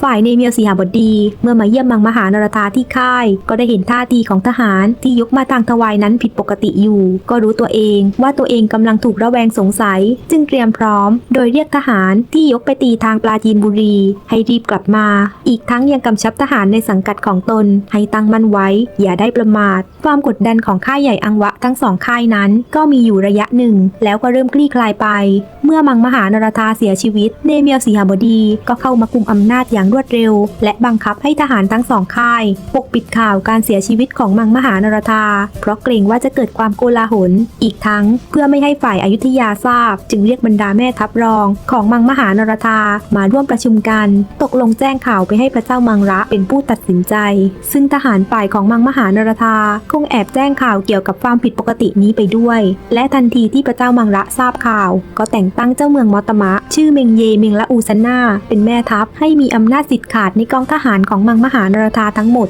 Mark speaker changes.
Speaker 1: ฝ่ายเนเมียสีหบดี เมื่อมาเยี่ยมมังมหานรธาที่ค่าย ก็ได้เห็นท่าทีของทหารที่ยกมาทางทวายนั้นผิดปกติอยู่ ก็รู้ตัวเองว่าตัวเองกำลังถูกระแวงสงสัย จึงเตรียมพร้อม โดยเรียกทหารที่ยกไปตีทางปราจีนบุรี ให้รีบกลับมา อีกทั้งยังกำชับทหารในสังกัดของตน ให้ตั้งมั่นไว้ อย่าได้ประมาท ความกดดันของค่ายใหญ่อังวะทั้งสองค่ายนั้น ก็มีอยู่ระยะหนึ่ง แล้วก็เริ่มคลี่คลายไป เมื่อมังมหานรธาเสียชีวิตเนเมียสีหบดีก็เข้ามากุมอำนาจอย่างรวดเร็ว และบังคับให้ทหารทั้งสองค่าย ปกปิดข่าวการเสียชีวิตของมังมหานรธา เพราะเกรงว่าจะเกิดความโกลาหล อีกทั้งเพื่อไม่ให้ฝ่ายอายุทยาทราบ จึงเรียกบรรดาแม่ทัพรอง ของมังมหานรธามาร่วมประชุมกัน ตกลงแจ้งข่าวไปให้พระเจ้ามังระเป็นผู้ตัดสินใจ ซึ่งทหารฝ่ายของมังมหานรธาคงแอบแจ้งข่าวเกี่ยวกับความผิดปกตินี้ไปด้วย และทันทีที่พระเจ้ามังระทราบข่าว ก็แต่งตั้งเจ้าเมืองมอตมะ ชื่อเมงเยเมงละอูซันนาเป็นแม่ทัพให้มีอำนาจสิทธิ์ขาดในกองทหารของมังมหานรธาทั้งหมด